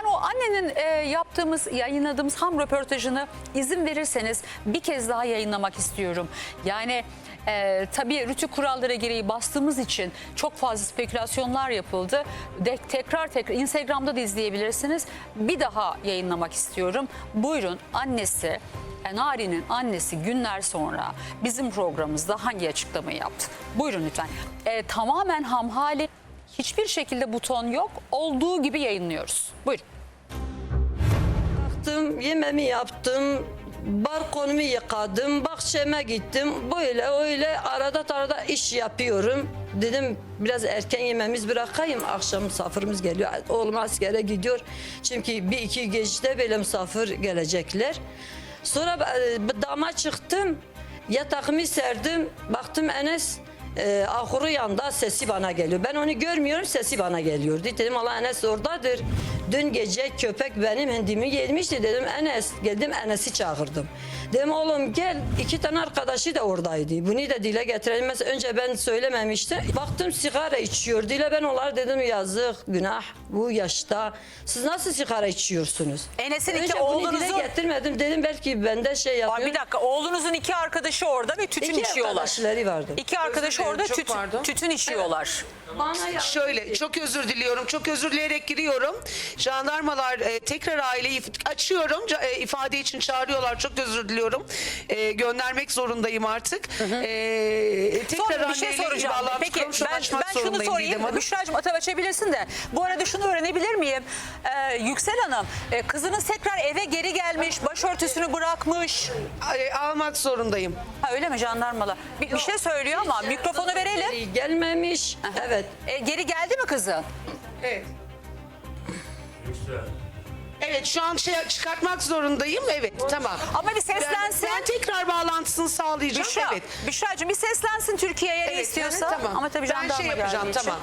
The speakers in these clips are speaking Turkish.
Ben o annenin e, yaptığımız, yayınladığımız ham röportajını izin verirseniz bir kez daha yayınlamak istiyorum. Yani e, tabii rütü kurallara gereği bastığımız için çok fazla spekülasyonlar yapıldı. De, tekrar tekrar Instagram'da da izleyebilirsiniz. Bir daha yayınlamak istiyorum. Buyurun annesi e, Nari'nin annesi günler sonra bizim programımızda hangi açıklamayı yaptı? Buyurun lütfen. E, tamamen hamhali hiçbir şekilde buton yok. Olduğu gibi yayınlıyoruz. Buyurun. Yaptım, yemeğimi yaptım, balkonumu yıkadım, bahçeme gittim. Böyle öyle arada arada iş yapıyorum. Dedim biraz erken yememiz bırakayım. Akşam misafirimiz geliyor. Oğlum askere gidiyor. Çünkü bir iki gecede böyle misafir gelecekler. Sonra e, dama çıktım. Yatağımı serdim. Baktım Enes e, ahuru yanda sesi bana geliyor. Ben onu görmüyorum sesi bana geliyor. Dedim Allah Enes oradadır. Dün gece köpek benim hendimi yemişti dedim Enes. Geldim Enes'i çağırdım. Dedim oğlum gel iki tane arkadaşı da oradaydı. Bunu da dile getirelim. Mesela önce ben söylememiştim. Baktım sigara içiyor. Dile ben onlara dedim yazık günah bu yaşta. Siz nasıl sigara içiyorsunuz? Enes'in iki Önce bunu oğlunuzu- dile getirmedim. Dedim belki bende şey Aa, yapıyor. bir dakika oğlunuzun iki arkadaşı orada ve tütün İki içiyorlar. arkadaşları vardı. İki arkadaşı Özür orada çok tütün, pardon. tütün içiyorlar. Bana ya- Şöyle çok özür diliyorum. Çok özür dileyerek giriyorum. Jandarmalar e, tekrar aileyi if- açıyorum. Ca- e, ifade için çağırıyorlar. Çok özür diliyorum. E, göndermek zorundayım artık. E, tekrar Sonra bir şey anneyle soracağım. bağlantı Peki ben, ben şunu zorundayım Didem sorayım. Hanım. Büşra'cığım atab açabilirsin de. Bu arada şunu öğrenebilir miyim? Ee, Yüksel Hanım e, kızınız tekrar eve geri gelmiş. Başörtüsünü bırakmış. E, almak zorundayım. Ha, öyle mi jandarmalar? Bir, bir şey söylüyor ama mikrofonu verelim. Gelmemiş. Evet. E, geri geldi mi kızı? Evet. Evet şu an şey çıkartmak zorundayım. Evet tamam. Ama bir seslensin. Ben, ben tekrar bağlantısını sağlayacağım. Büşra, Evet. Büşra'cığım bir seslensin Türkiye'ye ne Evet, istiyorsa. yani tamam. Ama tabii Ben şey yapacağım, için. tamam.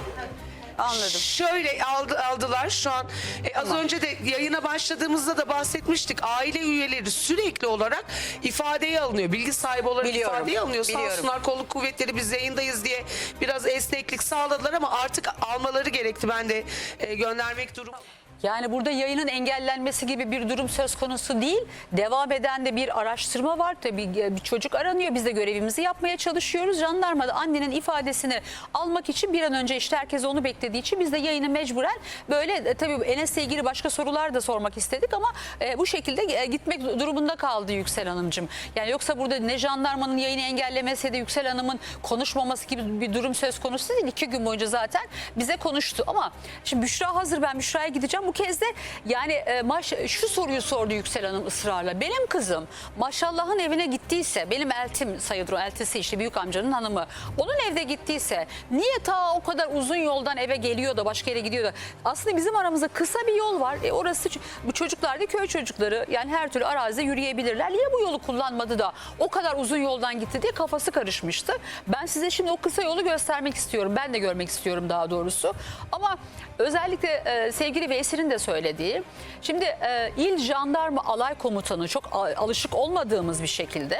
Anladım. Şöyle aldı, aldılar şu an. e, az önce de yayına başladığımızda da bahsetmiştik. Aile üyeleri sürekli olarak ifadeye alınıyor. Bilgi sahibi olarak Biliyorum, ifadeye alınıyor. Sağ biliyorum. olsunlar kolluk kuvvetleri biz yayındayız diye biraz esneklik sağladılar ama artık almaları gerekti. Ben de e, göndermek durumu. Yani burada yayının engellenmesi gibi bir durum söz konusu değil. Devam eden de bir araştırma var. Tabii bir çocuk aranıyor. Biz de görevimizi yapmaya çalışıyoruz. Jandarma da annenin ifadesini almak için bir an önce işte herkes onu beklediği için biz de yayını mecburen böyle e, tabii Enes'le ilgili başka sorular da sormak istedik ama e, bu şekilde e, gitmek durumunda kaldı Yüksel Hanımcığım. Yani yoksa burada ne jandarmanın yayını engellemesi de Yüksel Hanım'ın konuşmaması gibi bir durum söz konusu değil. İki gün boyunca zaten bize konuştu ama şimdi Büşra hazır ben Büşra'ya gideceğim. Bu kez de yani e, maş, şu soruyu sordu Yüksel Hanım ısrarla. Benim kızım maşallahın evine gittiyse benim eltim sayılır o eltisi işte büyük amcanın hanımı. Onun evde gittiyse niye ta o kadar uzun yoldan eve geliyor da başka yere gidiyor da aslında bizim aramızda kısa bir yol var. E, orası bu çocuklar da köy çocukları yani her türlü arazide yürüyebilirler. Niye bu yolu kullanmadı da o kadar uzun yoldan gitti diye kafası karışmıştı. Ben size şimdi o kısa yolu göstermek istiyorum. Ben de görmek istiyorum daha doğrusu. Ama özellikle e, sevgili Veysir'in de söylediği. Şimdi e, İl Jandarma Alay Komutanı çok alışık olmadığımız bir şekilde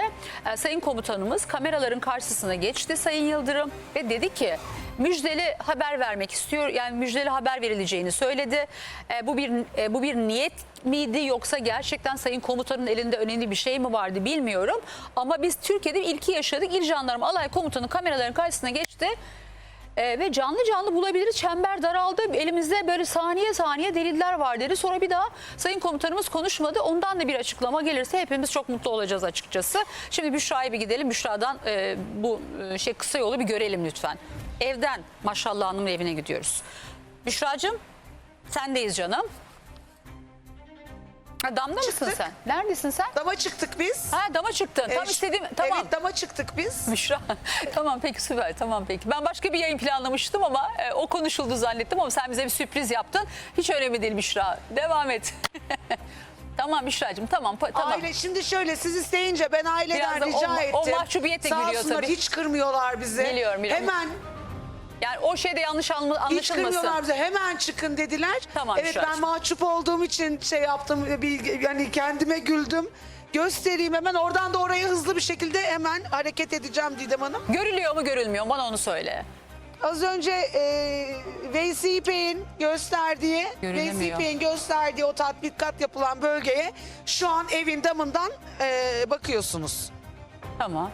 e, Sayın Komutanımız kameraların karşısına geçti Sayın Yıldırım ve dedi ki müjdeli haber vermek istiyor. Yani müjdeli haber verileceğini söyledi. E, bu bir e, bu bir niyet miydi yoksa gerçekten Sayın Komutanın elinde önemli bir şey mi vardı bilmiyorum. Ama biz Türkiye'de ilki yaşadık. İl Jandarma Alay Komutanı kameraların karşısına geçti. Ee, ve canlı canlı bulabiliriz. Çember daraldı. Elimizde böyle saniye saniye deliller var dedi. Sonra bir daha Sayın Komutanımız konuşmadı. Ondan da bir açıklama gelirse hepimiz çok mutlu olacağız açıkçası. Şimdi Büşra'ya bir gidelim. Büşra'dan e, bu e, şey kısa yolu bir görelim lütfen. Evden maşallah hanımın evine gidiyoruz. Büşra'cığım sendeyiz canım. Ha, damda mısın Çıktık. sen? Neredesin sen? Dama çıktık biz. Ha dama çıktın. Tam Evet, istediğim tamam. Evet dama çıktık biz. Büşra. tamam peki süper tamam peki. Ben başka bir yayın planlamıştım ama e, o konuşuldu zannettim ama sen bize bir sürpriz yaptın. Hiç önemli değil Büşra. Devam et. tamam Büşra'cığım tamam pa- tamam. Aile şimdi şöyle siz isteyince ben aileden Biraz da rica o- ettim. o mahcubiyetle Sağ gülüyor olsunlar tabii. hiç kırmıyorlar bizi. Biliyorum, biliyorum. Hemen Yani o şeyde yanlış anla- hiç anlaşılmasın. kırmıyorlar bize. Hemen çıkın dediler. Tamam, evet ben mahcup olduğum için şey yaptım. Bir, yani kendime güldüm. Göstereyim hemen oradan da oraya hızlı bir şekilde hemen hareket edeceğim Didem Hanım. Görülüyor mu görülmüyor mu bana onu söyle. Az önce e, Veysi İpek'in gösterdiği, Görünemiyor. Veysi İpek'in gösterdiği o tatbikat yapılan bölgeye şu an evin damından e, bakıyorsunuz. Tamam.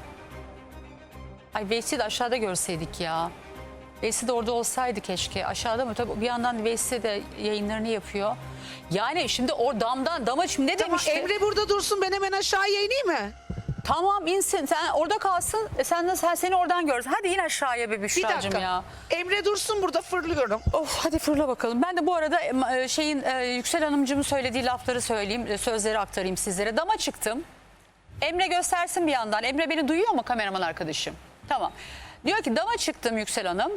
Ay Veysi de aşağıda görseydik ya. Veysi de orada olsaydı keşke. Aşağıda mı? Tabii bir yandan Veysi de yayınlarını yapıyor. Yani şimdi o damdan, dama şimdi ne Tamam demişti? Emre burada dursun ben hemen aşağıya ineyim mi? Tamam insin. Sen orada kalsın. E sen de sen seni oradan görsün. Hadi in aşağıya be Bir Büşra'cığım dakika. ya. Emre dursun burada fırlıyorum. Of hadi fırla bakalım. Ben de bu arada e, şeyin e, Yüksel Hanımcığımın söylediği lafları söyleyeyim, e, sözleri aktarayım sizlere. Dama çıktım. Emre göstersin bir yandan. Emre beni duyuyor mu kameraman arkadaşım? Tamam. Diyor ki dama çıktım Yüksel Hanım.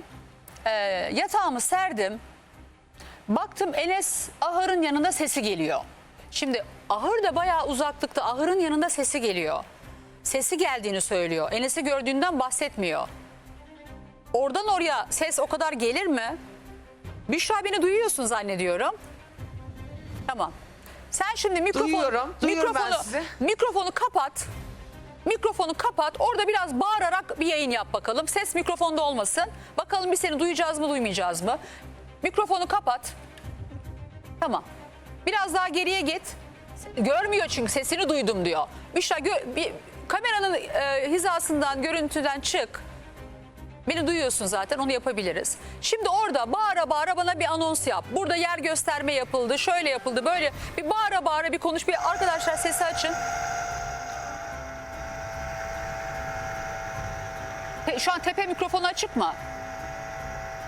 E, yatağımı serdim. Baktım Enes ahırın yanında sesi geliyor. Şimdi ahır da bayağı uzaklıkta. Ahırın yanında sesi geliyor. Sesi geldiğini söylüyor. Enes'i gördüğünden bahsetmiyor. Oradan oraya ses o kadar gelir mi? Büşra beni duyuyorsun zannediyorum. Tamam. Sen şimdi mikrofonu, Duyuyorum, duyuyorum ben mikrofonu, sizi. mikrofonu kapat. Mikrofonu kapat. Orada biraz bağırarak bir yayın yap bakalım. Ses mikrofonda olmasın. Bakalım biz seni duyacağız mı duymayacağız mı? Mikrofonu kapat. Tamam. Biraz daha geriye git. Görmüyor çünkü sesini duydum diyor. Büşra gö- bir, kameranın e, hizasından, görüntüden çık. Beni duyuyorsun zaten onu yapabiliriz. Şimdi orada bağıra bağıra bana bir anons yap. Burada yer gösterme yapıldı, şöyle yapıldı, böyle. Bir bağıra bağıra bir konuş. Bir arkadaşlar sesi açın. Te- Şu an tepe mikrofonu açık mı?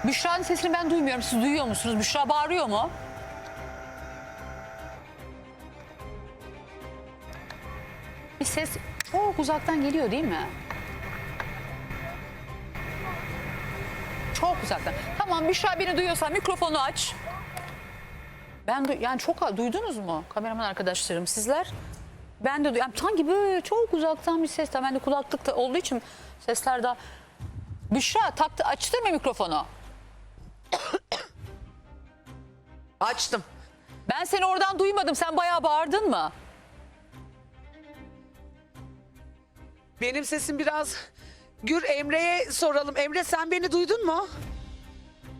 Büşra'nın sesini ben duymuyorum. Siz duyuyor musunuz? Büşra bağırıyor mu? Bir ses çok uzaktan geliyor değil mi? Çok uzaktan. Tamam Büşra beni duyuyorsan mikrofonu aç. Ben du- yani çok duydunuz mu kameraman arkadaşlarım sizler? Ben de duyuyorum. Sanki böyle çok uzaktan bir ses. Ben de kulaklıkta olduğu için sesler daha... Büşra taktı, açtın mı mikrofonu? Açtım. Ben seni oradan duymadım. Sen bayağı bağırdın mı? Benim sesim biraz Gür Emre'ye soralım. Emre sen beni duydun mu?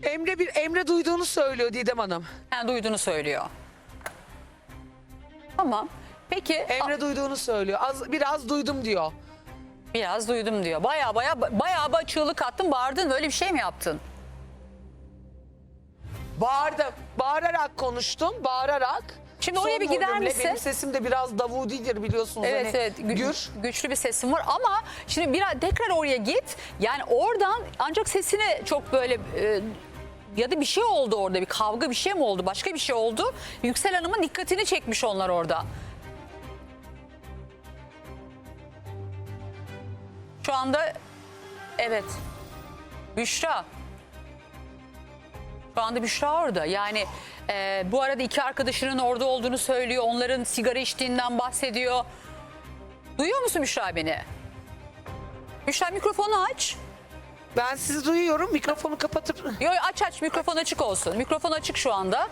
Emre bir Emre duyduğunu söylüyor Didem Hanım. Yani duyduğunu söylüyor. Tamam. Peki Emre duyduğunu söylüyor. Az biraz duydum diyor. biraz duydum diyor. Bayağı bayağı bayağı ba- çığlık attın, bağırdın. Böyle bir şey mi yaptın? Bağırdım. Bağırarak konuştum. Bağırarak. Şimdi oraya bir gider volümle, misin? Benim sesim de biraz davudidir biliyorsunuz. Evet hani evet Gü- Gür. güçlü bir sesin var ama şimdi biraz tekrar oraya git. Yani oradan ancak sesini çok böyle e, ya da bir şey oldu orada bir kavga bir şey mi oldu başka bir şey oldu. Yüksel Hanım'ın dikkatini çekmiş onlar orada. Şu anda evet Büşra. Şu anda Büşra orada. Yani e, bu arada iki arkadaşının orada olduğunu söylüyor. Onların sigara içtiğinden bahsediyor. Duyuyor musun Büşra beni? Büşra mikrofonu aç. Ben sizi duyuyorum. Mikrofonu kapatıp Yo aç aç mikrofon açık olsun. Mikrofon açık şu anda.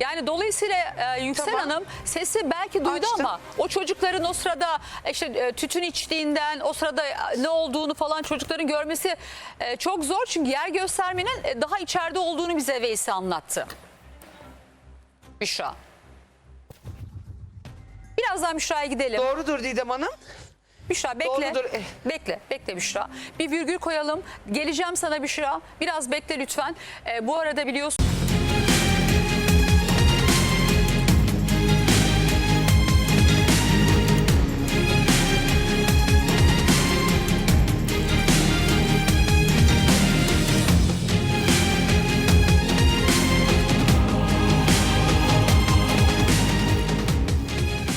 Yani dolayısıyla e, Yüksel Tamam. Hanım sesi belki duydu Açtım. ama o çocukların o sırada işte e, tütün içtiğinden o sırada e, ne olduğunu falan çocukların görmesi e, çok zor. Çünkü yer göstermenin e, daha içeride olduğunu bize Veysi anlattı. Büşra. Birazdan Büşra'ya gidelim. doğrudur Didem Hanım. Büşra bekle. Doğrudur. Eh. Bekle, bekle Büşra. Bir virgül koyalım. Geleceğim sana Büşra. Biraz bekle lütfen. Ee, bu arada biliyorsun